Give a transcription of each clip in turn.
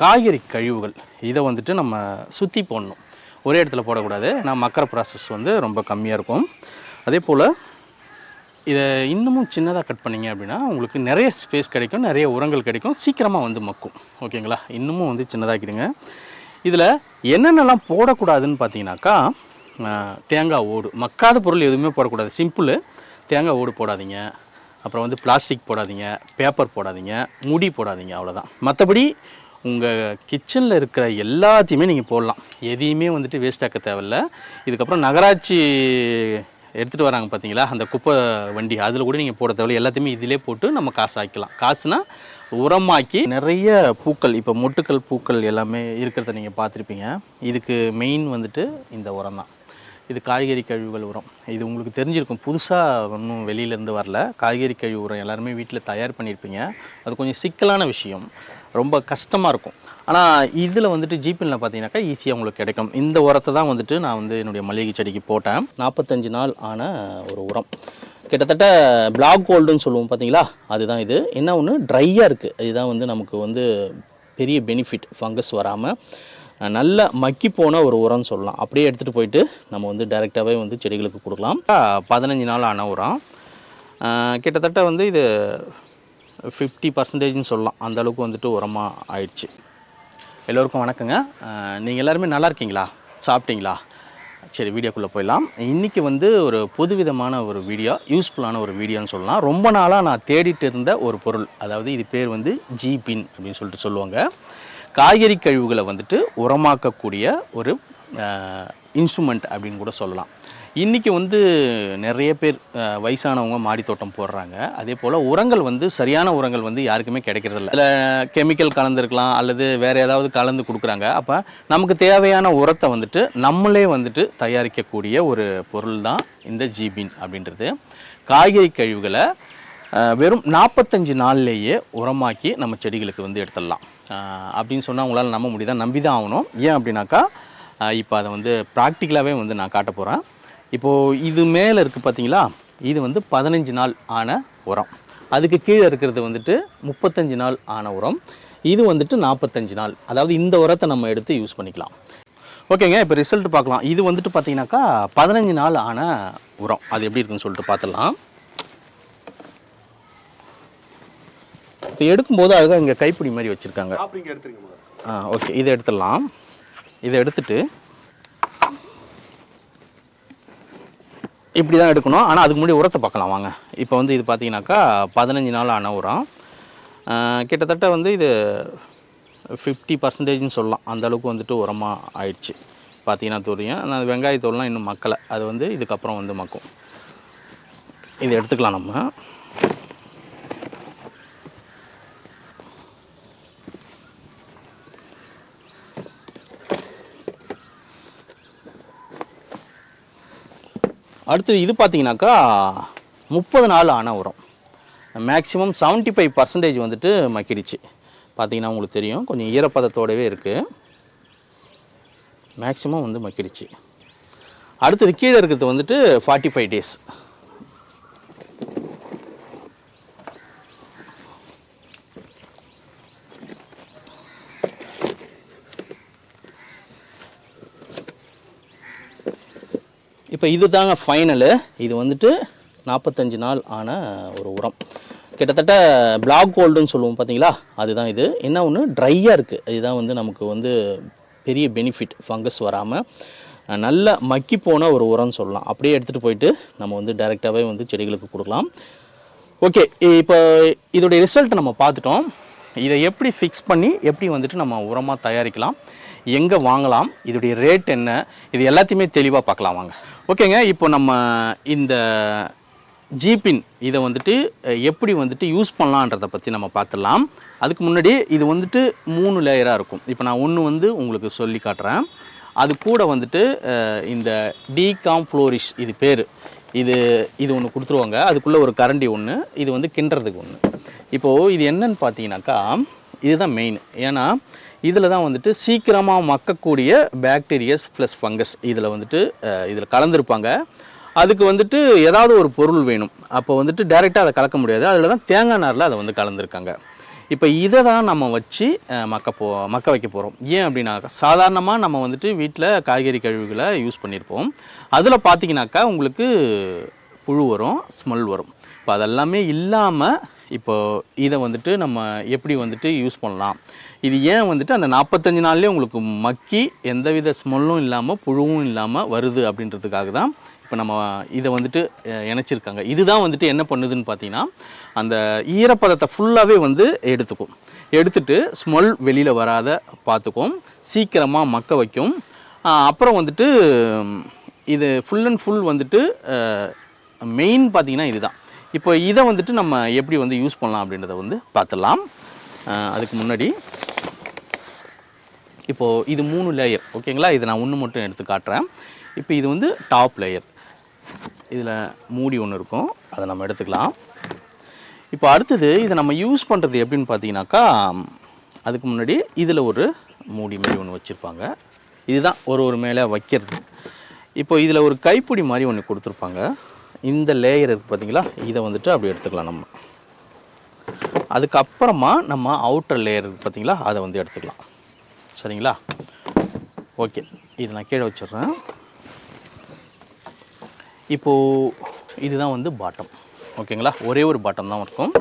காய்கறி கழிவுகள் இதை வந்துட்டு நம்ம சுற்றி போடணும். ஒரே இடத்துல போடக்கூடாது. நான் மக்கிற ப்ராசஸ் வந்து ரொம்ப கம்மியாக இருக்கும். அதே போல் இதை இன்னமும் சின்னதாக கட் பண்ணீங்க அப்படின்னா உங்களுக்கு நிறைய ஸ்பேஸ் கிடைக்கும் நிறைய உரங்கள் கிடைக்கும். சீக்கிரமாக வந்து மக்கும். ஓகேங்களா இன்னமும் வந்து சின்னதாக்கிடுங்க. இதில் என்னென்னலாம் போடக்கூடாதுன்னு பார்த்தீங்கன்னாக்கா தேங்காய் ஓடு. மக்காத பொருள் எதுவுமே போடக்கூடாது. சிம்பிள் தேங்காய் ஓடு போடாதீங்க. அப்புறம் வந்து பிளாஸ்டிக் போடாதீங்க. பேப்பர் போடாதீங்க. முடி போடாதீங்க. அவ்வளோதான் மற்றபடி உங்கள் கிச்சனில் இருக்கிற எல்லாத்தையுமே நீங்கள் போடலாம். எதையுமே வந்துட்டு வேஸ்ட் ஆக்க தேவையில்ல. இதுக்கப்புறம் நகராட்சி எடுத்துகிட்டு வராங்க பார்த்தீங்களா அந்த குப்பை வண்டி அதில் கூட நீங்கள் போட தேவையில்ல. எல்லாத்தையுமே இதிலே போட்டு நம்ம காசு ஆக்கிக்கலாம். காசுனா உரமாக்கி நிறைய பூக்கள் இப்போ மொட்டுக்கள் பூக்கள் எல்லாமே இருக்கிறத நீங்கள் பார்த்துருப்பீங்க. இதுக்கு மெயின் வந்துட்டு இந்த உரம் தான். இது காய்கறி கழிவுகள் உரம். இது உங்களுக்கு தெரிஞ்சிருக்கும். புதுசாக ஒன்றும் வெளியிலேருந்து வரல. காய்கறி கழிவு உரம் எல்லாருமே வீட்டில் தயார் பண்ணியிருப்பீங்க அது கொஞ்சம் சிக்கலான விஷயம். ரொம்ப கஷ்டமாக இருக்கும். ஆனால் இதில் வந்துட்டு ஜிபினில் பார்த்தீங்கன்னாக்கா ஈஸியாக உங்களுக்கு கிடைக்கும். இந்த உரத்தை தான் வந்துட்டு நான் வந்து என்னுடைய மளிகை செடிக்கு போட்டேன். நாற்பத்தஞ்சு நாள் ஆன ஒரு உரம். கிட்டத்தட்ட பிளாக் கோல்டுன்னு சொல்லுவோம் பார்த்தீங்களா அதுதான் இது. என்ன ஒன்று ட்ரையாக இருக்குது இதுதான் வந்து நமக்கு வந்து பெரிய பெனிஃபிட் ஃபங்கஸ் வராமல் நல்ல மக்கி போன ஒரு உரம்னு சொல்லலாம். அப்படியே எடுத்துகிட்டு போயிட்டு நம்ம வந்து டைரெக்டாகவே வந்து செடிகளுக்கு கொடுக்கலாம். பதினஞ்சு நாள் ஆன உரம். கிட்டத்தட்ட வந்து இது ஃபிஃப்டி பர்சன்டேஜ்னு சொல்லலாம். அந்த அளவுக்கு வந்துட்டு உரமாக ஆயிடுச்சு. எல்லோருக்கும் வணக்கங்க. நீங்கள் எல்லாருமே நல்லா இருக்கீங்களா? சாப்பிட்டீங்களா? சரி வீடியோக்குள்ளே போயிடலாம். இன்றைக்கி வந்து ஒரு புதுவிதமான ஒரு வீடியோ யூஸ்ஃபுல்லான ஒரு வீடியோன்னு சொல்லலாம். ரொம்ப நாளாக நான் தேடிட்டு இருந்த ஒரு பொருள். அதாவது இது பேர் வந்து ஜிபின் அப்படின்னு சொல்லிட்டு சொல்லுவாங்க. காய்கறி கழிவுகளை வந்துட்டு உரமாக்கக்கூடிய ஒரு இன்ஸ்ட்ருமெண்ட் அப்படின்னு கூட சொல்லலாம். இன்றைக்கி வந்து நிறைய பேர் வயசானவங்க மாடி தோட்டம் போடுறாங்க. அதே போல் உரங்கள் வந்து சரியான உரங்கள் வந்து யாருக்குமே கிடைக்கிறதில்ல இல்லை. கெமிக்கல் கலந்துருக்கலாம் அல்லது வேறு ஏதாவது கலந்து கொடுக்குறாங்க. அப்போ நமக்கு தேவையான உரத்தை வந்துட்டு நம்மளே வந்துட்டு தயாரிக்கக்கூடிய ஒரு பொருள் தான் இந்த ஜிபின் அப்படின்றது. காய்கறி கழிவுகளை வெறும் நாற்பத்தஞ்சு நாள்லேயே உரமாக்கி நம்ம செடிகளுக்கு வந்து எடுத்துடலாம். அப்படின்னு சொன்னால் உங்களால் நம்ப முடியுதா? நம்பி தான் ஆகணும். ஏன் அப்படின்னாக்கா இப்போ அதை வந்து ப்ராக்டிக்கலாகவே வந்து நான் காட்ட போகிறேன் இப்போது இது மேலே இருக்குது பார்த்தீங்களா இது வந்து பதினஞ்சு நாள் ஆன உரம். அதுக்கு கீழே இருக்கிறது வந்துட்டு முப்பத்தஞ்சு நாள் ஆன உரம். இது வந்துட்டு நாற்பத்தஞ்சு நாள். அதாவது இந்த உரத்தை நம்ம எடுத்து யூஸ் பண்ணிக்கலாம். ஓகேங்க இப்போ ரிசல்ட் பார்க்கலாம். இது வந்துட்டு பார்த்தீங்கன்னாக்கா பதினஞ்சு நாள் ஆன உரம். அது எப்படி இருக்குன்னு சொல்லிட்டு பார்த்துடலாம் இப்போ எடுக்கும்போது அதுதான் இங்கே கைப்பிடி மாதிரி வச்சுருக்காங்க. ஆ ஓகே. இதை எடுத்துடலாம். இதை எடுத்துட்டு இப்படி தான் எடுக்கணும். ஆனால் அதுக்கு முன்னாடி உரத்தை பார்க்கலாம். வாங்க. இப்போ வந்து இது பார்த்தீங்கன்னாக்கா பதினஞ்சு நாள் ஆன உரம். கிட்டத்தட்ட வந்து இது ஃபிஃப்டி பர்சன்டேஜ்னு சொல்லலாம். அந்த அளவுக்கு வந்துட்டு உரமாக ஆயிடுச்சு. பார்த்தீங்கன்னா தெரியும். ஆனால் அது வெங்காயத்தோல்லாம் இன்னும் மக்கலை. அது வந்து இதுக்கப்புறம் வந்து மக்கும். இது எடுத்துக்கலாம் நம்ம. அடுத்தது இது பார்த்தீங்கன்னாக்கா முப்பது நாள் ஆன உரம். மேக்ஸிமம் 75% ஃபைவ் பர்சன்டேஜ் வந்துட்டு மக்கிடுச்சு. பார்த்தீங்கன்னா உங்களுக்கு தெரியும். கொஞ்சம் ஈரப்பதத்தோடவே இருக்குது மேக்ஸிமம் வந்து மக்கிடுச்சு. அடுத்தது கீழே இருக்கிறது வந்துட்டு ஃபார்ட்டி ஃபைவ் டேஸ் இப்போ இது தாங்க ஃபைனலு இது வந்துட்டு நாற்பத்தஞ்சு நாள் ஆன ஒரு உரம். கிட்டத்தட்ட பிளாக் கோல்டுன்னு சொல்லுவோம் பார்த்தீங்களா? அதுதான் இது. என்ன ஒன்று ட்ரையாக இருக்குது இதுதான் வந்து நமக்கு வந்து பெரிய பெனிஃபிட் ஃபங்கஸ் வராமல் நல்ல மக்கி போன ஒரு உரம்னு சொல்லலாம். அப்படியே எடுத்துகிட்டு போயிட்டு நம்ம வந்து டைரெக்டாகவே வந்து செடிகளுக்கு கொடுக்கலாம். ஓகே இப்போ இதோடைய ரிசல்ட் நம்ம பார்த்துட்டோம். இதை எப்படி ஃபிக்ஸ் பண்ணி எப்படி வந்துட்டு நம்ம உரமாக தயாரிக்கலாம்? எங்கே வாங்கலாம்? இதோடைய ரேட் என்ன? இது எல்லாத்தையுமே தெளிவாக பார்க்கலாம் வாங்க. ஓகேங்க இப்போ நம்ம இந்த ஜிபின் இதை வந்துட்டு எப்படி வந்துட்டு யூஸ் பண்ணலான்றதை பற்றி நம்ம பார்த்துடலாம். அதுக்கு முன்னாடி இது வந்துட்டு மூணு லேயராக இருக்கும். இப்போ நான் ஒன்று வந்து உங்களுக்கு சொல்லி காட்டுறேன். அது கூட வந்துட்டு இந்த டீகாம் ஃப்ளோரிஷ் இது பேர். இது இது ஒன்று கொடுத்துருவாங்க. அதுக்குள்ளே ஒரு கரண்டி ஒன்று இது வந்து கிண்டுறதுக்கு ஒன்று இப்போது இது என்னன்னு பார்த்தீங்கன்னாக்கா இதுதான் மெயின் ஏன்னா இதில் தான் வந்துட்டு சீக்கிரமாக மக்கக்கூடிய பேக்டீரியஸ் ப்ளஸ் ஃபங்கஸ் இதில் வந்துட்டு இதில் கலந்துருப்பாங்க. அதுக்கு வந்துட்டு ஏதாவது ஒரு பொருள் வேணும். அப்போ வந்துட்டு டைரெக்டாக அதை கலக்க முடியாது. அதில் தான் தேங்காய் நாரில் அதை வந்து கலந்துருக்காங்க. இப்போ இதை தான் நம்ம வச்சு மக்க போ மக்க வைக்க போகிறோம். ஏன் அப்படின்னாக்கா சாதாரணமாக நம்ம வந்துட்டு வீட்டில் காய்கறி கழிவுகளை யூஸ் பண்ணியிருப்போம். அதில் பார்த்தீங்கன்னாக்கா உங்களுக்கு புழு வரும் ஸ்மெல் வரும். இப்போ அதெல்லாமே இல்லாமல் இப்போது இதை வந்துட்டு நம்ம எப்படி வந்துட்டு யூஸ் பண்ணலாம்? இது ஏன் வந்துட்டு அந்த நாற்பத்தஞ்சு நாள்லேயே உங்களுக்கு மக்கி எந்தவித ஸ்மெல்லும் இல்லாமல் புழுவும் இல்லாமல் வருது அப்படின்றதுக்காக தான் இப்போ நம்ம இதை வந்துட்டு இணைச்சிருக்காங்க. இதுதான் வந்துட்டு என்ன பண்ணுதுன்னு பார்த்தீங்கன்னா அந்த ஈரப்பதத்தை ஃபுல்லாகவே வந்து எடுத்துக்கும். எடுத்துட்டு ஸ்மெல் வெளியில் வராத பார்த்துக்கும் சீக்கிரமாக மக்க வைக்கும். அப்புறம் வந்துட்டு இது ஃபுல் அண்ட் ஃபுல் வந்துட்டு மெயின் பார்த்தீங்கன்னா இதுதான். இப்போ இதை வந்துட்டு நம்ம எப்படி வந்து யூஸ் பண்ணலாம் அப்படின்றத வந்து பார்த்துடலாம். அதுக்கு முன்னாடி இப்போது இது மூணு லேயர் ஓகேங்களா? இதை நான் ஒன்று மட்டும் எடுத்து காட்டுறேன். இப்போ இது வந்து டாப் லேயர் இதில் மூடி ஒன்று இருக்கும். அதை நம்ம எடுத்துக்கலாம். இப்போ அடுத்தது இதை நம்ம யூஸ் பண்ணுறது எப்படின்னு பார்த்தீங்கன்னாக்கா அதுக்கு முன்னாடி இதில் ஒரு மூடி மாதிரி ஒன்று வச்சுருப்பாங்க. இதுதான் ஒரு ஒரு மேலே வைக்கிறது. இப்போ இதில் ஒரு கைப்பிடி மாதிரி ஒன்று கொடுத்துருப்பாங்க. இந்த லேயர் இருக்குது பார்த்தீங்களா இதை வந்துட்டு அப்படி எடுத்துக்கலாம் நம்ம. அதுக்கப்புறமா நம்ம அவுட்டர் லேயர் இருக்குது பார்த்தீங்களா அதை வந்து எடுத்துக்கலாம். சரிங்களா? ஓகே இது நான் கீழே வச்சிடுறேன். இப்போது இதுதான் வந்து பாட்டம் ஓகேங்களா ஒரே ஒரு பாட்டம் தான் இருக்கும்.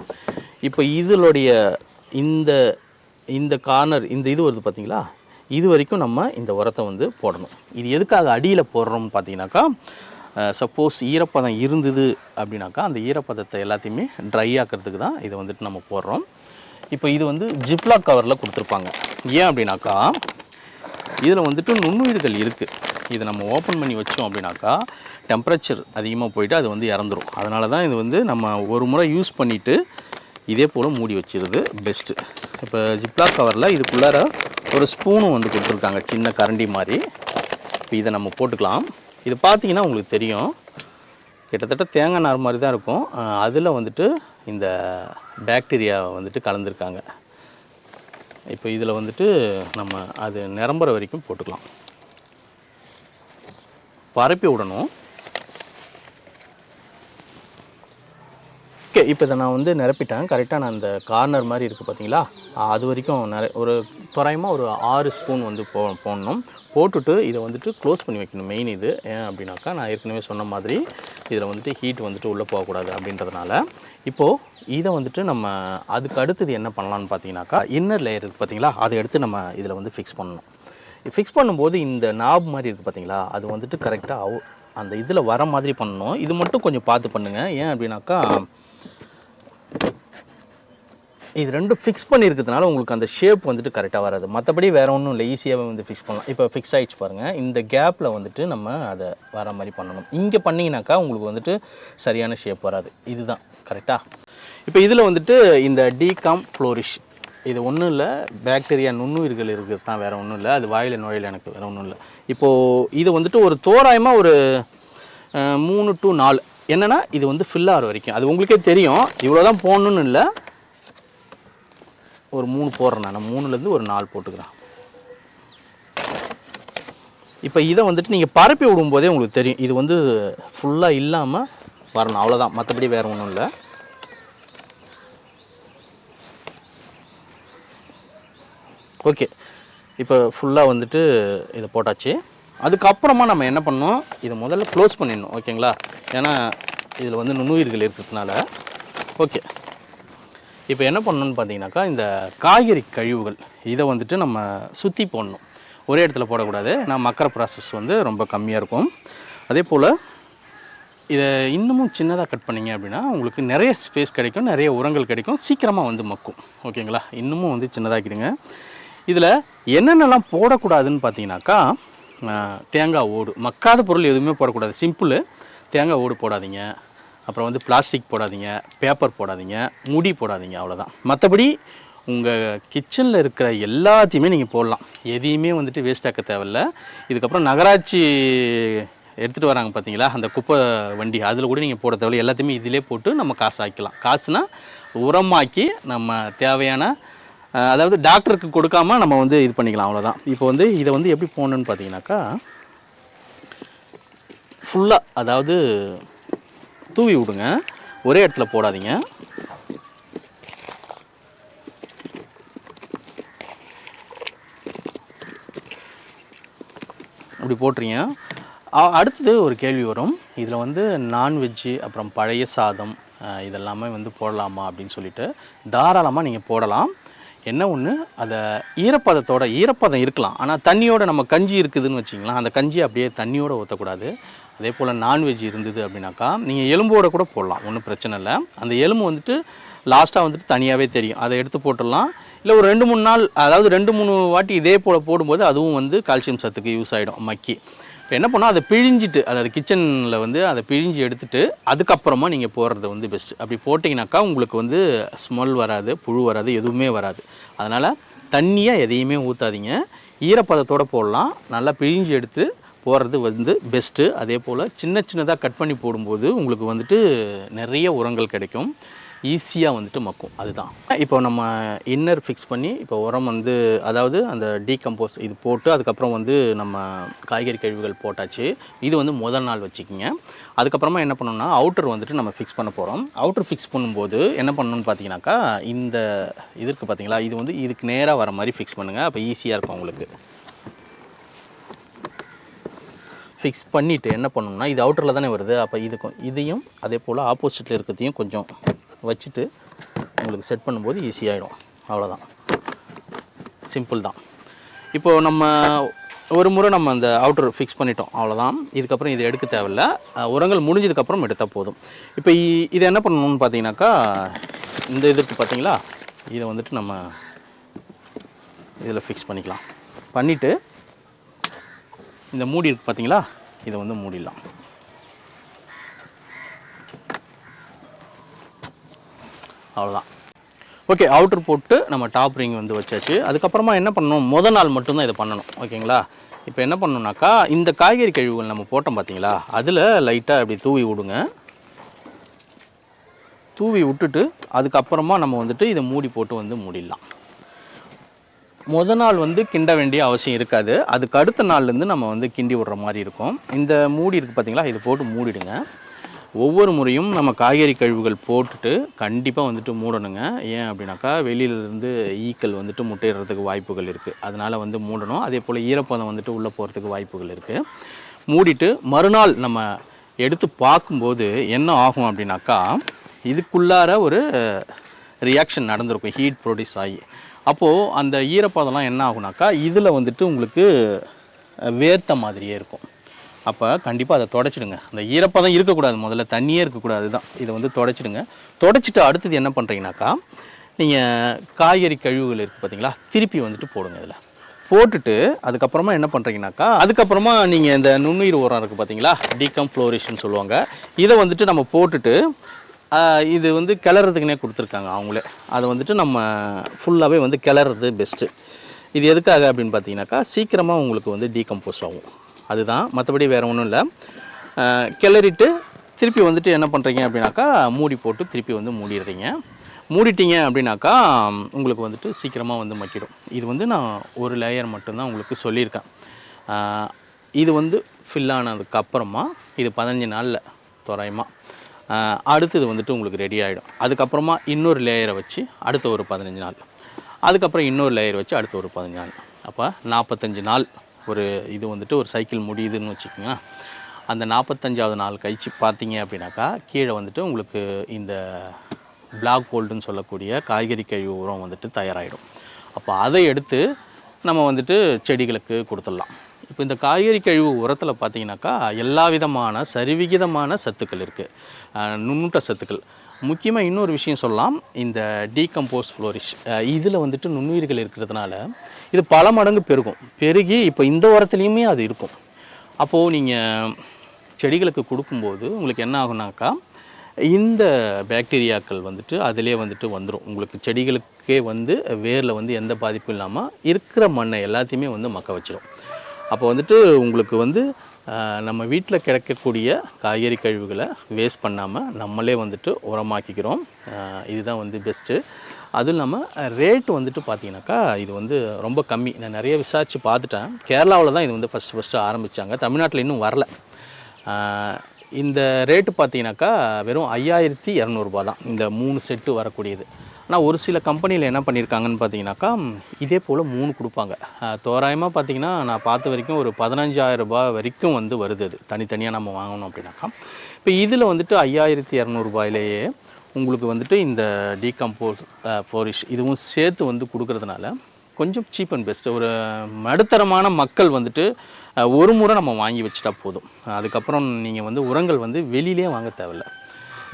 இப்போ இதனுடைய இந்த இந்த கார்னர் இந்த இது வருது பார்த்தீங்களா இது வரைக்கும் நம்ம இந்த உரத்தை வந்து போடணும். இது எதுக்காக அடியில் போடுறோம்னு பார்த்தீங்கன்னாக்கா சப்போஸ் ஈரப்பதம் இருந்தது அப்படின்னாக்கா அந்த ஈரப்பதத்தை எல்லாத்தையுமே ட்ரை ஆக்கிறதுக்கு தான் இதை வந்துட்டு நம்ம போடுறோம். இப்போ இது வந்து ஜிப்லாக் கவரில் கொடுத்துருப்பாங்க. ஏன் அப்படின்னாக்கா இதில் வந்துட்டு நுண்ணுயிர்கள் இருக்குது இதை நம்ம ஓப்பன் பண்ணி வச்சோம் அப்படின்னாக்கா டெம்பரேச்சர் அதிகமாக போயிட்டு அது வந்து இறந்துரும். அதனால தான் இது வந்து நம்ம ஒரு முறை யூஸ் பண்ணிவிட்டு இதே போல் மூடி வச்சிருது பெஸ்ட்டு இப்போ ஜிப்லாக் கவரில் இதுக்குள்ளார ஒரு ஸ்பூனும் வந்து கொடுத்துருக்காங்க. சின்ன கரண்டி மாதிரி. இப்போ இதை நம்ம போட்டுக்கலாம். இது பார்த்தீங்கன்னா உங்களுக்கு தெரியும். கிட்டத்தட்ட தேங்காய் நார் மாதிரி தான் இருக்கும். அதில் வந்துட்டு இந்த பேக்டீரியா வந்துட்டு கலந்துருக்காங்க. இப்போ இதில் வந்துட்டு நம்ம அது நிரம்புற வரைக்கும் போட்டுக்கலாம். பரப்பி விடணும். ஓகே இப்போ இதை நான் வந்து நிரப்பிட்டேன். கரெக்டாக நான் அந்த கார்னர் மாதிரி இருக்குது பார்த்தீங்களா அது வரைக்கும் நிற ஒரு தோராயமாக ஒரு ஆறு ஸ்பூன் வந்து போ போடணும். போட்டுட்டு இதை வந்துட்டு க்ளோஸ் பண்ணி வைக்கணும். மெயின் இது. ஏன் அப்படின்னாக்கா நான் ஏற்கனவே சொன்ன மாதிரி இதில் வந்துட்டு ஹீட் வந்துட்டு உள்ளே போகக்கூடாது அப்படின்றதுனால. இப்போது இதை வந்துட்டு நம்ம அதுக்கு அடுத்தது என்ன பண்ணலான்னு பார்த்தீங்கன்னாக்கா இன்னர் லேயர் இருக்குது பார்த்தீங்களா? அதை எடுத்து நம்ம இதில் வந்து ஃபிக்ஸ் பண்ணணும். ஃபிக்ஸ் பண்ணும்போது இந்த நாப் மாதிரி இருக்குது பார்த்தீங்களா? அது வந்துட்டு கரெக்டாக அந்த இதில் வர மாதிரி பண்ணணும். இது மட்டும் கொஞ்சம் பார்த்து பண்ணுங்கள் ஏன் அப்படின்னாக்கா இது ரெண்டும் ஃபிக்ஸ் பண்ணியிருக்கிறதுனால உங்களுக்கு அந்த ஷேப் வந்துட்டு கரெக்டாக வராது. மற்றபடி வேறு ஒன்றும் இல்லை. ஈஸியாகவே வந்து ஃபிக்ஸ் பண்ணலாம். இப்போ ஃபிக்ஸ் ஆகிடுச்சு பாருங்கள் இந்த கேப்பில் வந்துட்டு நம்ம அதை வர மாதிரி பண்ணணும். இங்கே பண்ணிங்கனாக்கா உங்களுக்கு வந்துட்டு சரியான ஷேப் வராது. இதுதான். கரெக்டாக இப்போ இதில் வந்துட்டு இந்த டீகாம் ஃப்ளோரிஷ் இது ஒன்றும் இல்லை. பேக்டீரியா நுண்ணுயிர்கள் இருக்குது தான் வேறு ஒன்றும் இல்லை. அது வாயில் நுழையில எனக்கு. வேறு ஒன்றும் இல்லை. இப்போது இது வந்துட்டு ஒரு தோராயமாக ஒரு மூணு டு நாலு. என்னென்னா இது வந்து ஃபில் ஆகிற வரைக்கும். அது உங்களுக்கே தெரியும். இவ்வளோ தான் போகணுன்னு இல்லை. ஒரு மூணு போடுறேன் நான். மூணுலேருந்து ஒரு நாலு போட்டுக்கிறேன். இப்போ இதை வந்துட்டு நீங்கள் பரப்பி விடும்போதே உங்களுக்கு தெரியும். இது வந்து ஃபுல்லாக இல்லாமல் வரணும். அவ்வளோதான் மற்றபடி வேறு ஒன்றும் இல்லை. ஓகே. இப்போ ஃபுல்லாக வந்துட்டு இதை போட்டாச்சு. அதுக்கப்புறமா நம்ம என்ன பண்ணணும்? இதை முதல்ல க்ளோஸ் பண்ணிடணும். ஓகேங்களா? ஏன்னா இதில் வந்து நுண்ணுயிர்கள் இருக்கிறதுனால. ஓகே. இப்போ என்ன பண்ணணும்னு பார்த்தீங்கன்னாக்கா இந்த காய்கறி கழிவுகள் இதை வந்துட்டு நம்ம சுற்றி போடணும். ஒரே இடத்துல போடக்கூடாது. நான் மக்கிற ப்ராசஸ் வந்து ரொம்ப கம்மியாக இருக்கும். அதே போல் இதை இன்னமும் சின்னதாக கட் பண்ணீங்க அப்படின்னா உங்களுக்கு நிறைய ஸ்பேஸ் கிடைக்கும் நிறைய உரங்கள் கிடைக்கும் சீக்கிரமாக வந்து மக்கும். ஓகேங்களா? இன்னமும் வந்து சின்னதாக்கிடுங்க. இதில் என்னென்னலாம் போடக்கூடாதுன்னு பார்த்தீங்கன்னாக்கா தேங்காய் ஓடு. மக்காத பொருள் எதுவுமே போடக்கூடாது. சிம்பிள் தேங்காய் ஓடு போடாதீங்க. அப்புறம் வந்து பிளாஸ்டிக் போடாதீங்க பேப்பர் போடாதீங்க முடி போடாதீங்க அவ்வளோதான் மற்றபடி உங்கள் கிச்சனில் இருக்கிற எல்லாத்தையுமே நீங்கள் போடலாம். எதையுமே வந்துட்டு வேஸ்ட் ஆக்க தேவையில்ல. இதுக்கப்புறம் நகராட்சி எடுத்துகிட்டு வராங்க பார்த்தீங்களா அந்த குப்பை வண்டி அதில் கூட நீங்கள் போட தேவையில்ல. எல்லாத்தையுமே இதிலே போட்டு நம்ம காசு ஆக்கலாம் காசுனா உரமாக்கி நம்ம தேவையான அதாவது டாக்டருக்கு கொடுக்காம நம்ம வந்து இது பண்ணிக்கலாம் அவ்வளோதான் இப்போ வந்து இதை வந்து எப்படி போடணுன்னு பார்த்தீங்கன்னாக்கா ஃபுல்லாக அதாவது தூவி விடுங்க. ஒரே இடத்துல போடாதீங்க. அப்படி போட்டுறீங்க அடுத்தது ஒரு கேள்வி வரும். இதில் வந்து நான்வெஜ்ஜு அப்புறம் பழைய சாதம் இதெல்லாமே வந்து போடலாமா அப்படின்னு சொல்லிட்டு தாராளமாக நீங்கள் போடலாம். என்ன ஒன்று அதை ஈரப்பதத்தோட ஈரப்பதம் இருக்கலாம். ஆனால் தண்ணியோட நம்ம கஞ்சி இருக்குதுன்னு வச்சிங்களா அந்த கஞ்சி அப்படியே தண்ணியோடு ஊற்றக்கூடாது அதே போல் நான்வெஜ் இருந்தது அப்படின்னாக்கா நீங்கள் எலும்போட கூட போடலாம் ஒன்றும் பிரச்சனை இல்லை. அந்த எலும்பு வந்துட்டு லாஸ்ட்டாக வந்துட்டு தனியாகவே தெரியும். அதை எடுத்து போட்டுடலாம். இல்லை ஒரு ரெண்டு மூணு நாள் அதாவது ரெண்டு மூணு வாட்டி இதே போல் போடும்போது அதுவும் வந்து கால்சியம் சத்துக்கு யூஸ் ஆகிடும் மக்கி. இப்போ என்ன பண்ணால் அதை பிழிஞ்சிட்டு அதாவது கிச்சனில் வந்து அதை பிழிஞ்சு எடுத்துட்டு அதுக்கப்புறமா நீங்கள் போடுறது வந்து பெஸ்ட் அப்படி போட்டிங்கனாக்கா உங்களுக்கு வந்து ஸ்மெல் வராது புழு வராது எதுவுமே வராது. அதனால் தண்ணியாக எதையுமே ஊற்றாதீங்க ஈரப்பதத்தோடு போடலாம். நல்லா பிழிஞ்சு எடுத்து போடுறது வந்து பெஸ்ட்டு அதே போல் சின்ன சின்னதாக கட் பண்ணி போடும்போது உங்களுக்கு வந்துட்டு நிறைய உரங்கள் கிடைக்கும். ஈஸியாக வந்துட்டு மக்கும். அதுதான். இப்போ நம்ம இன்னர் ஃபிக்ஸ் பண்ணி இப்போ உரம் வந்து அதாவது அந்த டீகம்போஸ் இது போட்டு அதுக்கப்புறம் வந்து நம்ம காய்கறி கழிவுகள் போட்டாச்சு. இது வந்து முதல் நாள் வச்சுக்கிங்க. அதுக்கப்புறமா என்ன பண்ணோம்னா அவுட்டர் வந்துட்டு நம்ம ஃபிக்ஸ் பண்ண போகிறோம் அவுட்டர் ஃபிக்ஸ் பண்ணும்போது என்ன பண்ணணும்னு பார்த்தீங்கன்னாக்கா இந்த இதற்கு பார்த்தீங்களா இது வந்து இதுக்கு நேராக வர மாதிரி ஃபிக்ஸ் பண்ணுங்கள் அப்போ ஈஸியாக இருக்கும் உங்களுக்கு. ஃபிக்ஸ் பண்ணிவிட்டு என்ன பண்ணணும்னா இது அவுட்டரில் தானே வருது. அப்போ இதுக்கும் இதையும் அதே போல் ஆப்போசிட்டில் இருக்கிறதையும் கொஞ்சம் வச்சுட்டு உங்களுக்கு செட் பண்ணும்போது ஈஸியாகிடும் அவ்வளோதான் சிம்பிள் தான். இப்போது நம்ம ஒரு முறை நம்ம அந்த அவுட்டர் ஃபிக்ஸ் பண்ணிட்டோம். அவ்வளோதான் இதுக்கப்புறம் இது எடுக்க தேவையில்ல. உரங்கள் முடிஞ்சதுக்கப்புறம் எடுத்தால் போதும். இப்போ இது இதை என்ன பண்ணணும்னு பார்த்தீங்கன்னாக்கா இந்த இதுக்கு பார்த்தீங்களா? இதை வந்துட்டு நம்ம இதில் ஃபிக்ஸ் பண்ணிக்கலாம். பண்ணிவிட்டு இந்த மூடி இருக்கு பார்த்தீங்களா இதை வந்து மூடிடலாம். அவ்வளோதான் ஓகே அவுட்டர் போட்டு நம்ம டாப் ரிங் வந்து வச்சாச்சு. அதுக்கப்புறமா என்ன பண்ணணும்? முத நாள் மட்டும்தான் இதை பண்ணணும். ஓகேங்களா இப்போ என்ன பண்ணணும்னாக்கா இந்த காய்கறி கழிவுகள் நம்ம போட்டோம் பார்த்தீங்களா அதில் லைட்டாக அப்படி தூவி விடுங்க. தூவி விட்டுட்டு அதுக்கப்புறமா நம்ம வந்துட்டு இதை மூடி போட்டு வந்து மூடிடலாம். முத நாள் வந்து கிண்ட வேண்டிய அவசியம் இருக்காது. அதுக்கு அடுத்த நாள்லேருந்து நம்ம வந்து கிண்டி விடுற மாதிரி இருக்கும். இந்த மூடி இருக்குது பார்த்தீங்களா இது போட்டு மூடிடுங்க. ஒவ்வொரு முறையும் நம்ம காய்கறி கழிவுகள் போட்டுட்டு கண்டிப்பாக வந்துட்டு மூடணுங்க. ஏன் அப்படின்னாக்கா வெளியிலேருந்து ஈக்கள் வந்துட்டு முட்டையிடுறதுக்கு வாய்ப்புகள் இருக்குது அதனால் வந்து மூடணும். அதே போல் ஈரப்பதம் வந்துட்டு உள்ளே போகிறதுக்கு வாய்ப்புகள் இருக்குது மூடிட்டு மறுநாள் நம்ம எடுத்து பார்க்கும்போது என்ன ஆகும் அப்படின்னாக்கா இதுக்குள்ளார ஒரு ரியாக்ஷன் நடந்திருக்கும். ஹீட் ப்ரொடியூஸ் ஆகி. அப்போது அந்த ஈரப்பதம்லாம் என்ன ஆகுனாக்கா இதில் வந்துட்டு உங்களுக்கு வேர்த்த மாதிரியே இருக்கும். அப்போ கண்டிப்பாக அதை தொடச்சிடுங்க. அந்த ஈரப்பதம் இருக்கக்கூடாது. முதல்ல தண்ணியே இருக்கக்கூடாது தான். இதை வந்து தொடச்சிடுங்க. தொடச்சிட்டு அடுத்தது என்ன பண்ணுறீங்கனாக்கா நீங்கள் காய்கறி கழிவுகள் இருக்குது பார்த்தீங்களா திருப்பி வந்துட்டு போடுங்க இதில். போட்டுட்டு அதுக்கப்புறமா என்ன பண்ணுறீங்கனாக்கா அதுக்கப்புறமா நீங்கள் இந்த நுண்ணுயிர் உரம் இருக்குது பார்த்தீங்களா டீகம் ஃப்ளோரிஷன் சொல்லுவாங்க. இதை வந்துட்டு நம்ம போட்டுட்டு இது வந்து கிளறதுக்குனே கொடுத்துருக்காங்க அவங்களே. அதை வந்துட்டு நம்ம ஃபுல்லாகவே வந்து கிளறது பெஸ்ட்டு இது எதுக்காக அப்படின்னு பார்த்தீங்கன்னாக்கா சீக்கிரமாக உங்களுக்கு வந்து டீகம்போஸ் ஆகும். அதுதான். மற்றபடி வேறு ஒன்றும் இல்லை. கிளறிட்டு திருப்பி வந்துட்டு என்ன பண்ணுறீங்க அப்படின்னாக்கா மூடி போட்டு திருப்பி வந்து மூடிடுறீங்க. மூடிட்டீங்க அப்படின்னாக்கா உங்களுக்கு வந்துட்டு சீக்கிரமாக வந்து மக்கிடும். இது வந்து நான் ஒரு லேயர் மட்டும்தான் உங்களுக்கு சொல்லியிருக்கேன். இது வந்து ஃபில் ஆனதுக்கு அப்புறமா இது பதினஞ்சு நாளில் தோராயமாக அடுத்தது வந்துட்டு உங்களுக்கு ரெடி ஆகிடும் அதுக்கப்புறமா இன்னொரு லேயரை வச்சு அடுத்த ஒரு பதினஞ்சு நாள். அதுக்கப்புறம் இன்னொரு லேயர் வச்சு அடுத்த ஒரு பதினஞ்சு நாள். அப்போ நாற்பத்தஞ்சு நாள் ஒரு இது வந்துட்டு ஒரு சைக்கிள் முடியுதுன்னு வச்சுக்கோங்க அந்த நாற்பத்தஞ்சாவது நாள் கழிச்சு பார்த்தீங்க அப்படின்னாக்கா கீழே வந்துட்டு உங்களுக்கு இந்த பிளாக் கோல்டுன்னு சொல்லக்கூடிய காய்கறி கழிவு உரம் வந்துட்டு தயாராகிடும் அப்போ அதை எடுத்து நம்ம வந்துட்டு செடிகளுக்கு கொடுத்துடலாம். இப்போ இந்த காய்கறி கழிவு உரத்தில் பார்த்தீங்கன்னாக்கா எல்லா விதமான சரிவிகிதமான சத்துக்கள் இருக்குது நுண்ணூட்ட சத்துக்கள். முக்கியமாக இன்னொரு விஷயம் சொல்லலாம். இந்த டீகம்போஸ் ஃப்ளோரிஷ். இதில் வந்துட்டு நுண்ணுயிர்கள் இருக்கிறதுனால இது பல மடங்கு பெருகும். பெருகி இப்போ இந்த உரத்துலேயுமே அது இருக்கும். அப்போது நீங்கள் செடிகளுக்கு கொடுக்கும்போது உங்களுக்கு என்ன ஆகுனாக்கா இந்த பாக்டீரியாக்கள் வந்துட்டு அதிலே வந்துட்டு வந்துடும் உங்களுக்கு செடிகளுக்கே வந்து வேரில் வந்து எந்த பாதிப்பும் இல்லாமல் இருக்கிற மண்ணை எல்லாத்தையுமே வந்து மக்க வச்சிடும் அப்போ வந்துட்டு உங்களுக்கு வந்து நம்ம வீட்டில் கிடைக்கக்கூடிய காய்கறி கழிவுகளை வேஸ்ட் பண்ணாமல் நம்மளே வந்துட்டு உரமாக்கிக்கிறோம். இதுதான் வந்து பெஸ்ட்டு அதுவும் இல்லாமல் ரேட் வந்துட்டு பார்த்தீங்கன்னாக்கா இது வந்து ரொம்ப கம்மி. நான் நிறைய விசாரித்து பார்த்துட்டேன். கேரளாவில் தான் இது வந்து ஃபஸ்ட்டு ஃபஸ்ட்டு ஆரம்பித்தாங்க தமிழ்நாட்டில் இன்னும் வரல. இந்த ரேட்டு பார்த்தீங்கன்னாக்கா வெறும் ஐயாயிரத்தி இரநூறுபா தான். இந்த மூணு செட்டு வரக்கூடியது. ஆனால் ஒரு சில கம்பெனியில் என்ன பண்ணியிருக்காங்கன்னு பார்த்தீங்கன்னாக்கா இதே போல் மூணு கொடுப்பாங்க. தோராயமாக பார்த்தீங்கன்னா நான் பார்த்த வரைக்கும் ஒரு 15000 ரூபாய் வரைக்கும் வந்து வருது அது. தனித்தனியாக நம்ம வாங்கணும் அப்படின்னாக்கா. இப்போ இதில் வந்துட்டு ஐயாயிரத்தி இரநூறுபாயிலேயே உங்களுக்கு வந்துட்டு இந்த டீகம்போஸ் ஃபோரிஷ் இதுவும் சேர்த்து வந்து கொடுக்கறதுனால கொஞ்சம் சீப் அண்ட் பெஸ்ட். ஒரு நடுத்தரமான மக்கள் வந்துட்டு ஒரு முறை நம்ம வாங்கி வச்சுட்டா போதும். அதுக்கப்புறம் நீங்கள் வந்து உரங்கள் வந்து வெளியிலே வாங்க தேவையில்ல.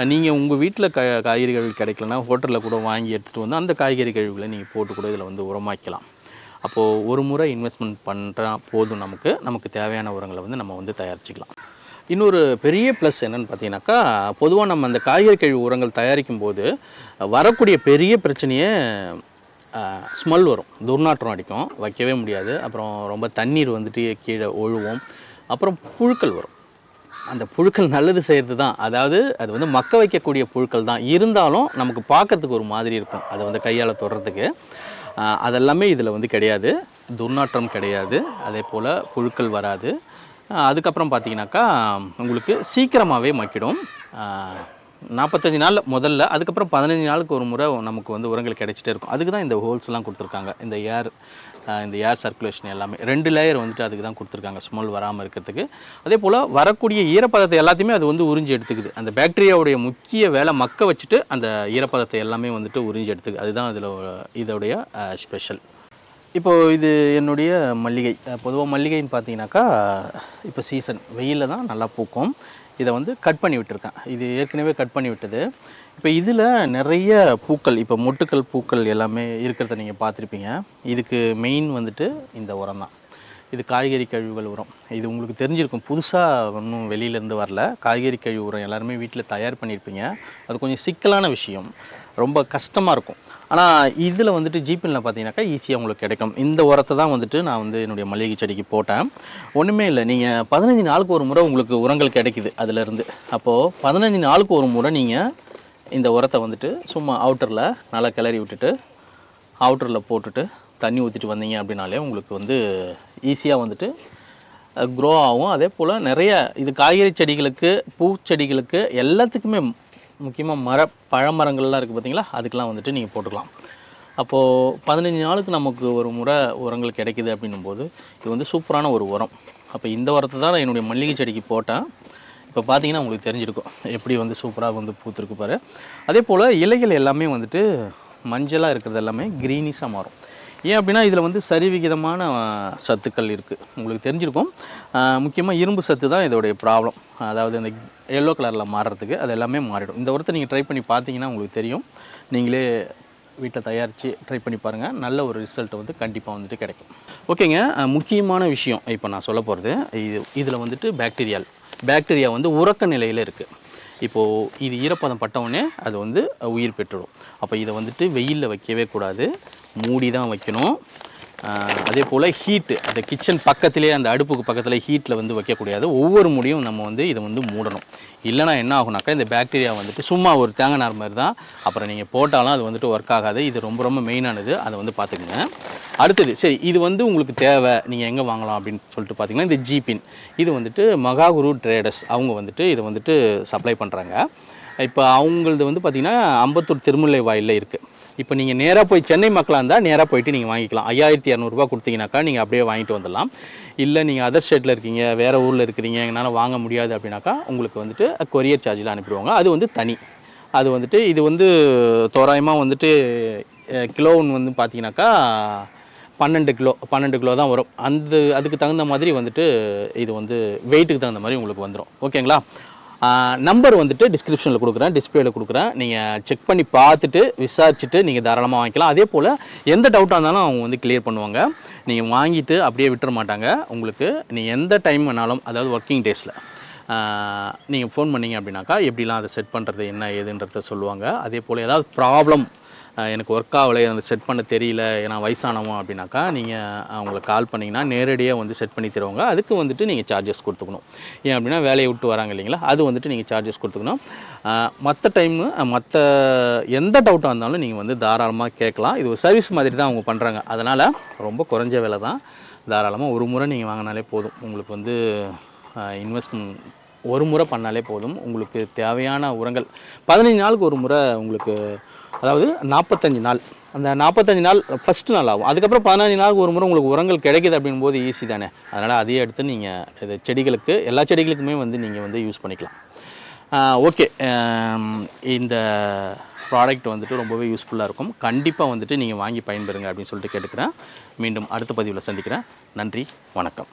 நீங்கள் உங்கள் வீட்டில் க காய்கறிகள் கிடைக்கலனா ஹோட்டலில் கூட வாங்கி எடுத்துகிட்டு வந்து அந்த காய்கறி கழிவுகளை நீங்கள் போட்டு கூட இதில் வந்து உரமாக்கலாம். அப்போது ஒரு முறை இன்வெஸ்ட்மெண்ட் பண்ணுறா போதும் நமக்கு. நமக்கு தேவையான உரங்களை வந்து நம்ம வந்து தயாரிச்சுக்கலாம். இன்னொரு பெரிய ப்ளஸ் என்னன்னு பார்த்தீங்கன்னாக்கா பொதுவாக நம்ம அந்த காய்கறி கழிவு உரங்கள் தயாரிக்கும் போது வரக்கூடிய பெரிய பிரச்சனையே ஸ்மெல் வரும். துர்நாற்றம் அடிக்கும். வைக்கவே முடியாது. அப்புறம் ரொம்ப தண்ணீர் வந்துட்டு கீழே ஒழுவும் அப்புறம் புழுக்கள் வரும். அந்த புழுக்கள் நல்லது செய்கிறது தான். அதாவது அது வந்து மக்க வைக்கக்கூடிய புழுக்கள் தான். இருந்தாலும் நமக்கு பார்க்கறதுக்கு ஒரு மாதிரி இருக்கும். அதை வந்து கையால் தொடுறதுக்கு. அதெல்லாமே இதில் வந்து கிடையாது. துர்நாற்றம் கிடையாது. அதே போல் புழுக்கள் வராது. அதுக்கப்புறம் பார்த்தீங்கன்னாக்கா உங்களுக்கு சீக்கிரமாகவே மக்கிடும். நாற்பத்தஞ்சு நாள் முதல்ல அதுக்கப்புறம் பதினஞ்சு நாளுக்கு ஒரு முறை நமக்கு வந்து உரங்கள் கிடைச்சிட்டே இருக்கும். அதுக்கு தான் இந்த ஹோல்ஸ்லாம் கொடுத்துருக்காங்க. இந்த ஏர் இந்த ஏர் சர்க்குலேஷன் எல்லாமே. ரெண்டு லேயர் வந்துட்டு அதுக்கு தான் கொடுத்துருக்காங்க ஸ்மெல் வராமல் இருக்கிறதுக்கு. அதே போல் வரக்கூடிய ஈரப்பதத்தை எல்லாத்தையுமே அது வந்து உறிஞ்சி எடுத்துக்குது. அந்த பேக்டீரியாவுடைய முக்கிய வேலை மக்க வச்சுட்டு அந்த ஈரப்பதத்தை எல்லாமே வந்துட்டு உறிஞ்சி எடுத்துக்குது. அதுதான் இதில் இதோடைய ஸ்பெஷல் இப்போது இது என்னுடைய மல்லிகை. பொதுவாக மல்லிகைன்னு பார்த்தீங்கன்னாக்கா இப்போ சீசன் வெயிலில் தான் நல்லா பூக்கும். இதை வந்து கட் பண்ணி விட்டுருக்கேன். இது ஏற்கனவே கட் பண்ணி விட்டது. இப்போ இதில் நிறைய பூக்கள் இப்போ மொட்டுக்கள் பூக்கள் எல்லாமே இருக்கிறத நீங்கள் பார்த்துருப்பீங்க. இதுக்கு மெயின் வந்துட்டு இந்த உரம் தான். இது காய்கறி கழிவுகள் உரம். இது உங்களுக்கு தெரிஞ்சிருக்கும். புதுசாக ஒன்றும் வெளியிலேருந்து வரல. காய்கறி கழிவு உரம் எல்லாருமே வீட்டில் தயார் பண்ணியிருப்பீங்க அது கொஞ்சம் சிக்கலான விஷயம். ரொம்ப கஷ்டமாக இருக்கும். ஆனால் இதில் வந்துட்டு ஜிபினில் பார்த்தீங்கன்னாக்கா ஈஸியாக உங்களுக்கு கிடைக்கும். இந்த உரத்தை தான் வந்துட்டு நான் வந்து என்னுடைய மளிகை செடிக்கு போட்டேன். ஒன்றுமே இல்லை நீங்கள் பதினஞ்சு நாளுக்கு ஒரு முறை உங்களுக்கு உரங்கள் கிடைக்குது அதுலேருந்து. அப்போது பதினஞ்சு நாளுக்கு ஒரு முறை நீங்கள் இந்த உரத்தை வந்துட்டு சும்மா அவுட்டரில் நல்லா கிளறி விட்டுட்டு அவுட்டரில் போட்டுட்டு தண்ணி ஊற்றிட்டு வந்தீங்க அப்படின்னாலே உங்களுக்கு வந்து ஈஸியாக வந்துட்டு க்ரோ ஆகும். அதே போல் நிறைய இது காய்கறி செடிகளுக்கு பூச்செடிகளுக்கு எல்லாத்துக்குமே முக்கியமாக மர பழமரங்கள்லாம் இருக்குது பார்த்தீங்களா அதுக்கெலாம் வந்துட்டு நீங்கள் போட்டுக்கலாம். அப்போது பதினஞ்சு நாளுக்கு நமக்கு ஒரு முறை உரங்கள் கிடைக்குது அப்படின்னும் போது இது வந்து சூப்பரான ஒரு உரம். அப்போ இந்த உரத்தை தான் நான் என்னுடைய மல்லிகை செடிக்கு போட்டேன். இப்போ பார்த்தீங்கன்னா உங்களுக்கு தெரிஞ்சிருக்கும். எப்படி வந்து சூப்பராக வந்து பூத்துருக்கு பாரு. அதே போல் இலைகள் எல்லாமே வந்துட்டு மஞ்சளாக இருக்கிறது எல்லாமே க்ரீனிஷாக மாறும். ஏன் அப்படின்னா இதில் வந்து சரிவிகிதமான சத்துக்கள் இருக்குது உங்களுக்கு தெரிஞ்சிருக்கும். முக்கியமாக இரும்பு சத்து தான் இதோடைய ப்ராப்ளம் அதாவது இந்த எல்லோ கலரில் மாறுறதுக்கு அது எல்லாமே மாறிடும். இந்த உரத்தை நீங்கள் ட்ரை பண்ணி பார்த்தீங்கன்னா உங்களுக்கு தெரியும். நீங்களே வீட்டில் தயாரித்து ட்ரை பண்ணி பாருங்கள் நல்ல ஒரு ரிசல்ட் வந்து கண்டிப்பாக வந்துட்டு கிடைக்கும். ஓகேங்க முக்கியமான விஷயம். இப்போ நான் சொல்ல போகிறது இது இதில் வந்துட்டு பேக்டீரியால் பாக்டீரியா வந்து உறக்க நிலையில் இருக்குது இப்போது இது ஈரப்பதம் பட்டவுடனே அது வந்து உயிர் பெற்றுடும். அப்போ இதை வந்துட்டு வெயிலில் வைக்கவே கூடாது. மூடி தான் வைக்கணும் அதே போல் ஹீட்டு அந்த கிச்சன் பக்கத்திலே அந்த அடுப்புக்கு பக்கத்தில் ஹீட்டில் வந்து வைக்கக்கூடாது. ஒவ்வொரு முடியும் நம்ம வந்து இதை வந்து மூடணும். இல்லைனா என்ன ஆகுனாக்கா இந்த பாக்டீரியா வந்துட்டு சும்மா ஒரு தேங்காய் நார் மாதிரி தான் அப்புறம் நீங்கள் போட்டாலும் அது வந்துட்டு ஒர்க் ஆகாது. இது ரொம்ப ரொம்ப மெயினானது அதை வந்து பார்த்துக்குங்க. அடுத்தது சரி இது வந்து உங்களுக்கு தேவை. நீங்கள் எங்கே வாங்கலாம் அப்படின்னு சொல்லிட்டு பார்த்தீங்கன்னா இந்த ஜிபின் இது வந்துட்டு மகாகுரு ட்ரேடர்ஸ் அவங்க வந்துட்டு இதை வந்துட்டு சப்ளை பண்ணுறாங்க இப்போ அவங்களது வந்து பார்த்திங்கன்னா அம்பத்தூர் திருமுல்லை வாயிலில் இருக்குது இப்போ நீங்கள் நேராக போய் சென்னை மக்களாக இருந்தால் நேராக போயிட்டு நீங்கள் வாங்கிக்கலாம். ஐயாயிரத்தி இரநூறுபா கொடுத்தீங்கன்னாக்கா நீங்கள் அப்படியே வாங்கிட்டு வந்துடலாம். இல்லை நீங்கள் அதர் ஸ்டேட்டில் இருக்கீங்க வேறு ஊரில் இருக்கிறீங்க எங்களால் வாங்க முடியாது அப்படின்னாக்கா உங்களுக்கு வந்துட்டு கொரியர் சார்ஜில் அனுப்பிடுவாங்க. அது வந்து தனி. அது வந்துட்டு இது வந்து தோராயமாக வந்துட்டு கிலோ ஒன்று வந்து பார்த்தீங்கன்னாக்கா பன்னெண்டு கிலோ பன்னெண்டு கிலோ தான் வரும். அந்த அதுக்கு தகுந்த மாதிரி வந்துட்டு இது வந்து வெயிட்டுக்கு தகுந்த மாதிரி உங்களுக்கு வந்துடும் ஓகேங்களா? நம்பர் வந்துட்டு டிஸ்கிரிப்ஷனில் கொடுக்குறேன் டிஸ்பிளேல கொடுக்குறேன். நீங்கள் செக் பண்ணி பார்த்துட்டு விசாரிச்சுட்டு நீங்கள் தாராளமாக வாங்கிக்கலாம். அதே போல் எந்த டவுட்டாக இருந்தாலும் அவங்க வந்து கிளியர் பண்ணுவாங்க. நீங்கள் வாங்கிட்டு அப்படியே விட்டுற மாட்டாங்க. உங்களுக்கு நீ எந்த டைம் வேணாலும் அதாவது ஒர்க்கிங் டேஸில் நீங்கள் ஃபோன் பண்ணீங்க அப்படின்னாக்கா எப்படிலாம் அதை செட் பண்ணுறது என்ன ஏதுன்றத சொல்லுவாங்க. அதே போல் ஏதாவது ப்ராப்ளம் எனக்கு ஒர்க் ஆகலை அந்த செட் பண்ண தெரியல ஏன்னா வயசானவன் அப்படின்னாக்கா நீங்கள் அவங்களுக்கு கால் பண்ணிங்கன்னா நேரடியாக வந்து செட் பண்ணி தருவாங்க. அதுக்கு வந்துட்டு நீங்கள் சார்ஜஸ் கொடுத்துக்கணும். ஏன் அப்படின்னா வேலையை விட்டு வராங்க இல்லைங்களா? அது வந்துட்டு நீங்கள் சார்ஜஸ் கொடுத்துக்கணும். மற்ற டைமு மற்ற எந்த டவுட்டாக இருந்தாலும் நீங்கள் வந்து தாராளமாக கேட்கலாம். இது ஒரு சர்வீஸ் மாதிரி தான் அவங்க பண்ணுறாங்க அதனால் ரொம்ப குறைஞ்ச விலை தான். தாராளமாக ஒரு முறை நீங்கள் வாங்கினாலே போதும். உங்களுக்கு வந்து இன்வெஸ்ட்மெண்ட் ஒரு முறை பண்ணாலே போதும். உங்களுக்கு தேவையான உரங்கள் பதினஞ்சு நாளுக்கு ஒரு முறை உங்களுக்கு அதாவது நாற்பத்தஞ்சு நாள். அந்த நாற்பத்தஞ்சு நாள் ஃபஸ்ட்டு நாள் ஆகும். அதுக்கப்புறம் பதினஞ்சு நாளுக்கு ஒரு முறை உங்களுக்கு உரங்கள் கிடைக்குது அப்படின் போது ஈஸி தானே. அதனால் அதையே எடுத்து நீங்கள் இது செடிகளுக்கு எல்லா செடிகளுக்குமே வந்து நீங்கள் வந்து யூஸ் பண்ணிக்கலாம். ஓகே இந்த ப்ராடக்ட் வந்துட்டு ரொம்பவே யூஸ்ஃபுல்லாக இருக்கும். கண்டிப்பாக வந்துட்டு நீங்கள் வாங்கி பயன்பெறுங்க அப்படின்னு சொல்லிட்டு கேட்டுக்கிறேன். மீண்டும் அடுத்த பதிவில் சந்திக்கிறேன். நன்றி வணக்கம்.